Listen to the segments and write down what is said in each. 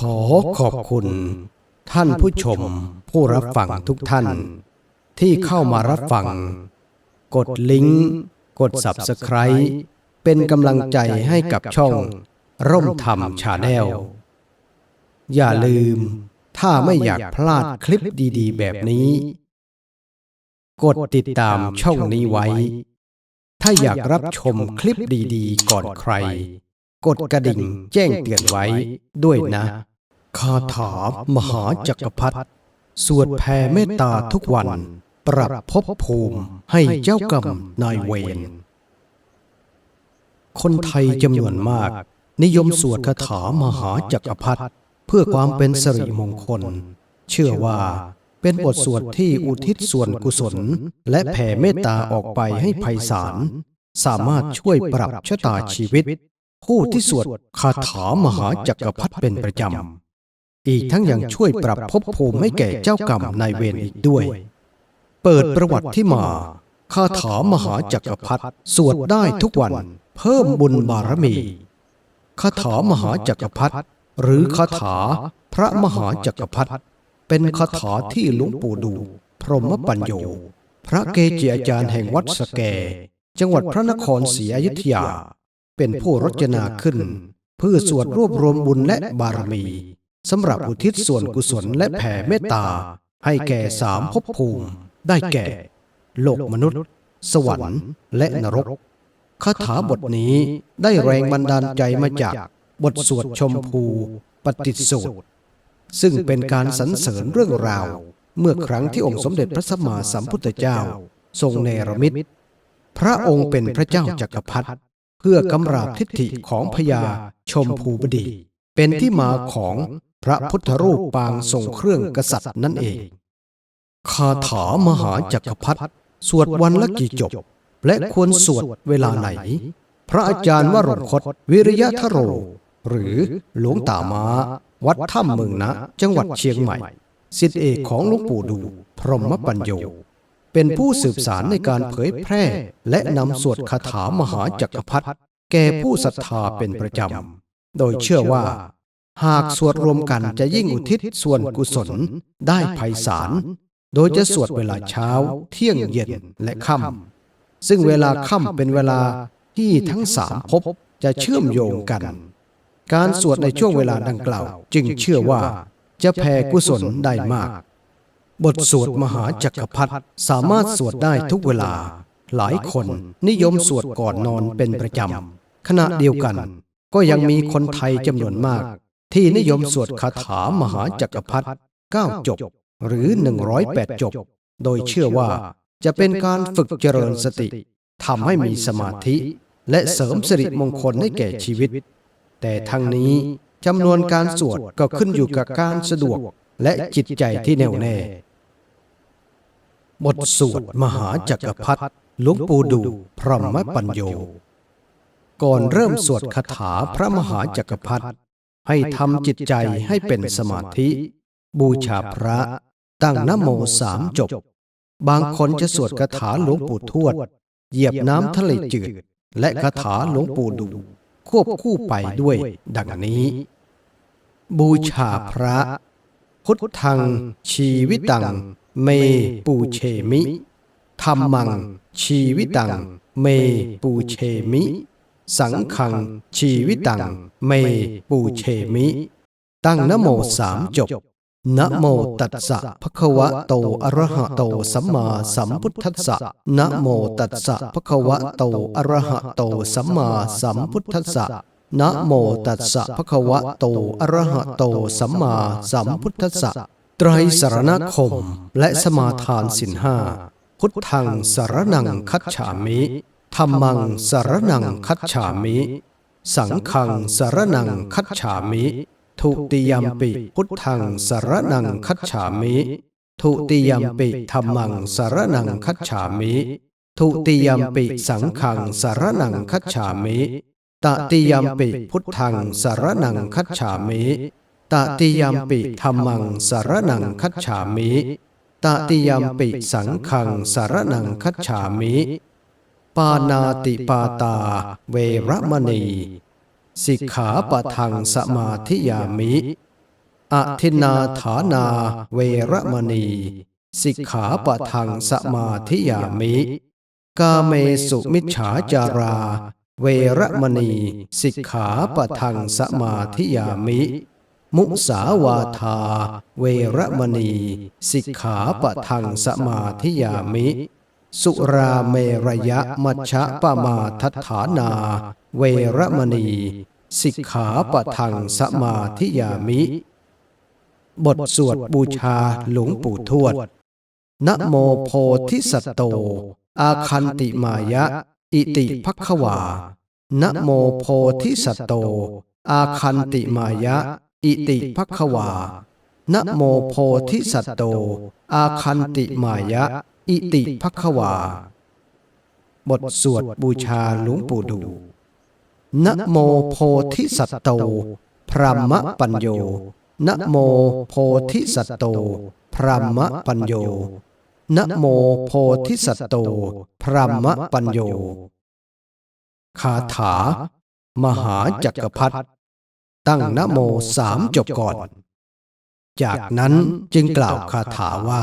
ขอขอบคุณ ท่านผู้ชมผู้รับฟังทุกท่าน ที่เข้ามารับฟัง กดลิงก์ กด Subscribe เป็นกำลังใจให้กับช่อง ร่มธรรมชาแนลอย่าลืม ถ้าไม่อยากพลาดคลิปดีๆ แบบนี้ กดติดตามช่องนี้ไว้ ถ้าอยากรับชมคลิปดีๆ ก่อนใคร กดกระดิ่งแจ้งเตือนไว้ด้วยนะ คาถามหาจักรพรรดิสวดแผ่เมตตาทุกวัน ปรับภพภูมิให้เจ้ากรรมนายเวรคนไทยจำนวนมาก นิยมสวดคาถามหาจักรพรรดิเพื่อความเป็นสิริมงคล เชื่อว่าเป็นบทสวดที่อุทิศส่วนกุศล และแผ่เมตตาออกไปให้ไพศาลสามารถช่วยปรับชะตาชีวิต ผู้ที่สวดคาถามหาจักรพรรดิเป็นประจำ อีกทั้งยังช่วยปรับภพภูมิให้แก่เจ้ากรรมนายเวรอีกด้วย เปิดประวัติที่มาคาถามหาจักรพรรดิสวดได้ทุกวันเพิ่มบุญบารมีคาถามหาจักรพรรดิหรือคาถาพระมหาจักรพรรดิเป็นคาถาที่หลวงปู่ดู พรหมปัญโย พระเกจิอาจารย์แห่งวัดสแก จังหวัดพระนครศรีอยุธยา เป็นผู้รจนาขึ้น เพื่อสวดรวบรวมบุญและบารมี สำหรับอุทิศส่วนกุศลและแผ่เมตตา ให้แก่สามภพภูมิ ได้แก่ โลกมนุษย์ สวรรค์และนรกคาถาบทนี้ได้แรงบันดาลใจมาจากบทสวดชมพู ปฏิสูตร ซึ่งเป็นการสรรเสริญเรื่องราว เมื่อครั้งที่องค์สมเด็จพระสัมมาสัมพุทธเจ้า ทรงเนรมิตพระองค์เป็นพระเจ้าจักรพรรดิเพื่อกำราบทิฏฐิของพญาชมพูบดี เป็นที่มาของ พระพุทธรูปปางทรงเครื่องกษัตริย์นั่นเอง คาถามหาจักรพรรดิสวดวันละกี่จบ และควรสวดเวลาไหน พระอาจารย์วรงคตวิริยะทโร หรือหลวงตามาวัดถ้ำเมืองนะ จังหวัดเชียงใหม่สิทธิเอกของหลวงปู่ดู พรหมปัญโย เป็นผู้สืบสารในการเผยแพร่ และนำสวดคาถามหาจักรพรรดิแก่ผู้ศรัทธาเป็นประจำ โดยเชื่อว่า หากสวดรวมกันจะยิ่งอุทิศส่วนกุศลได้ไพศาล โดยจะสวดเวลาเช้า เที่ยงเย็นและค่ำซึ่งเวลาค่ำเป็นเวลาที่ทั้งสามภพจะเชื่อมโยงกัน การสวดในช่วงเวลาดังกล่าว จึงเชื่อว่าจะแผ่กุศลได้มาก บทสวดมหาจักรพรรดิสามารถสวดได้ทุกเวลา หลายคนนิยมสวดก่อนนอนเป็นประจำขณะเดียวกัน ก็ยังมีคนไทยจำนวนมาก ที่นิยมสวดคาถามหาจักรพรรดิ9จบ หรือ 108 จบ โดยเชื่อว่าจะเป็นการฝึกเจริญสติทำให้มีสมาธิ และเสริมสิริมงคลให้แก่ชีวิต แต่ทั้งนี้จำนวนการสวดก็ขึ้นอยู่กับการสะดวกและจิตใจที่แน่วแน่ บทสวดมหาจักรพรรดิหลวงปู่ดูพรหมปัญโย ก่อนเริ่มสวดคาถาพระมหาจักรพรรดิ ให้ทำจิตใจให้เป็นสมาธิ บูชาพระตั้งนโมสามจบ บางคนจะสวดคาถาหลวงปู่ทวด เหยียบน้ำทะเลจืด และคาถาหลวงปู่ดู ควบคู่ไปด้วยดังนี้ บูชาพระ พุทธัง ชีวิตัง เมปูเชมิธรรมัง ชีวิตัง เมปูเชมิ สังขังชีวิตัง เมปูเชมิ ตั้งนโมสามจบนะโมตัสสะภะคะวะโตอะระหะโตสัมมาสัมพุทธัสสะนะโมตัสสะภะคะวะโตอะระหะโตสัมมาสัมพุทธัสสะนะโมตัสสะภะคะวะโตอะระหะโตสัมมาสัมพุทธัสสะไตรสรณคมและสมาทานสินห้าพุทธังสารนังคัจฉามิ ธรรมังสารนังคัจฉามิ สังฆังสารนังคัจฉามิ ทุติยมปิพุทธังสารนังคัจฉามิ ทุติยมปิธรรมังสารนังคัจฉามิ ทุติยมปิสังฆังสารนังคัจฉามิ ตติยมปิพุทธังสารนังคัจฉามิ ตติยมปิธรรมังสารนังคัจฉามิ ตติยมปิสังฆังสารนังคัจฉามิ ปานาติปาตา เวรมณี สิกขาปะทังสมาธิยามิอทินาฐานา เวรมณี สิกขาปะทังสมาธิยามิ กาเมสุมิจฉาจารา เวรมณี สิกขาปะทังสมาธิยามิมุสาวาทา เวรมณี สิกขาปะทังสมาธิยามิ สุราเมระยะมัชฌะปมาทัฐานา เวรมณี สิกขาปะทังสมาธิยามิ บทสวดบูชาหลวงปู่ทวด นะโมโพธิสัตโต อาคันติมายะ อิติภักวา นะโมโพธิสัตโต อาคันติมายะ อิติภักวา นะโมโพธิสัตโต อาคันติมายะ อิติภักวา บทสวดบูชาหลวงปู่ดูนะโมโพธิสัตโต พรหมปัญโยนะโมโพธิสัตโต พรหมปัญโยนะโมโพธิสัตโต พรหมปัญโย คาถา มหาจักรพรรดิตั้งนะโมสามจบก่อน จากนั้นจึงกล่าวคาถาว่า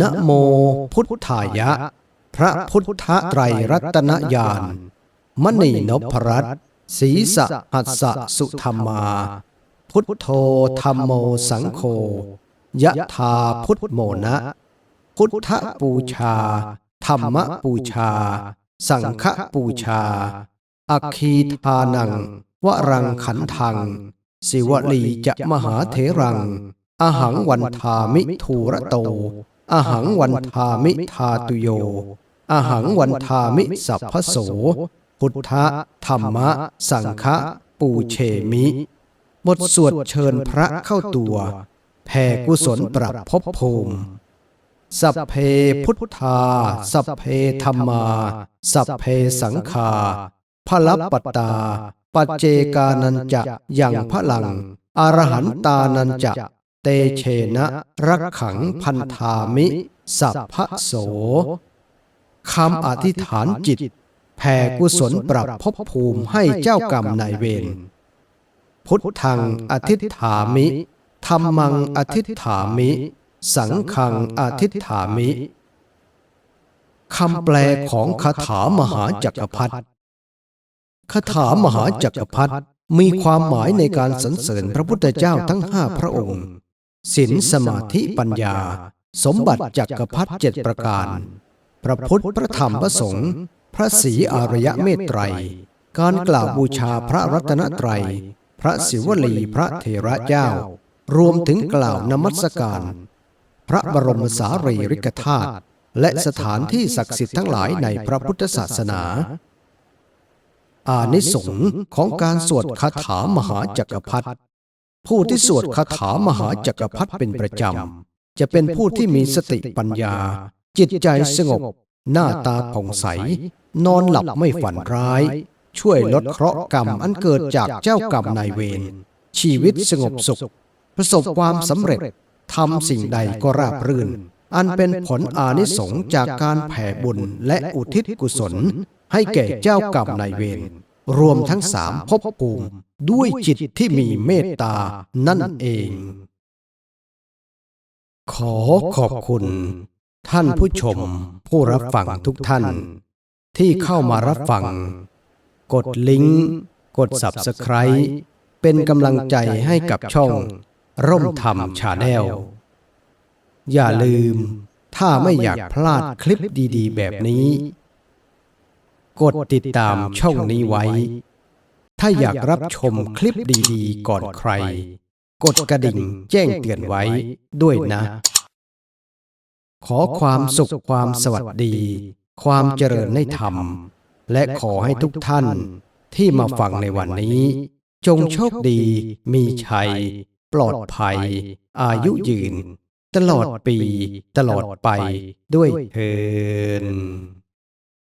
นะโมพุทธายะ พระพุทธไตรรัตนญาณมณีนพรัตน์ศีสะหัสสะสุธรรมา พุทโธธรรมโมสังโฆยะธาพุทโมนะ พุทธปูชา ธรรมปูชา สังฆปูชา อัคคีทานัง วรังขันทัง สิวลีจะมหาเถรัง อหังวันทามิทูระโต อหังวันทามิทาตุโย อหังวันทามิสัพพโส พุทธธรรมะ สังฆะปูเชมิ บทสวดเชิญพระเข้าตัว แผ่กุศลปรับภพภูมิสัพเพพุทธา สัพเพธรรมา สัพเพสังฆาพลับปตตา ปัจเจกานันจะยังพระลัง อรหันตานันจะ เตเชนะรักขังพันธามิ สัพพะโสคำอธิษฐานจิต แผ่กุศลปรับภพภูมิให้เจ้ากรรมนายเวรพุทธังอธิษฐามิธรรมังอธิษฐามิ สังฆังอธิษฐามิคำแปลของคาถามหาจักรพรรดิคาถามหาจักรพรรดิมีความหมายในการสรรเสริญพระพุทธเจ้าทั้งห้าพระองค์ ศีลสมาธิปัญญา สมบัติจักรพรรดิเจ็ดประการ พระพุทธพระธรรมพระสงฆ์พระศรีอารยเมตไตร การกล่าวบูชาพระรัตนตรัย พระศิวลีพระเถระเจ้า รวมถึงกล่าวนมัสการ พระบรมสารีริกธาตุและสถานที่ศักดิ์สิทธิ์ทั้งหลายในพระพุทธศาสนา อานิสงส์ของการสวดคาถามหาจักรพรรดิ ผู้ที่สวดคาถามหาจักรพรรดิเป็นประจำ จะเป็นผู้ที่มีสติปัญญา จิตใจสงบ หน้าตาผ่องใส นอนหลับไม่ฝันร้าย ช่วยลดเคราะห์กรรมอันเกิดจากเจ้ากรรมนายเวรชีวิตสงบสุข ประสบความสำเร็จทำสิ่งใดก็ราบรื่น อันเป็นผลอานิสงส์จากการแผ่บุญและอุทิศกุศล ให้แก่เจ้ากรรมนายเวรรวมทั้งสามภพภูมิ ด้วยจิตที่มีเมตตานั่นเอง ขอขอบคุณ ท่านผู้ชม ผู้รับฟังทุกท่าน ที่เข้ามารับฟัง กดลิงก์ กด Subscribe เป็นกำลังใจให้กับช่อง ร่มธรรมชาแนลอย่าลืม ถ้าไม่อยากพลาดคลิปดีๆ แบบนี้ กดติดตามช่องนี้ไว้ ถ้าอยากรับชมคลิปดีๆ ก่อนใคร กดกระดิ่งแจ้งเตือนไว้ด้วยนะ ขอความสุขความสวัสดี ความเจริญในธรรม และขอให้ทุกท่านที่มาฟังในวันนี้ จงโชคดีมีชัย ปลอดภัย อายุยืน ตลอดปี ตลอดไปด้วยเทิน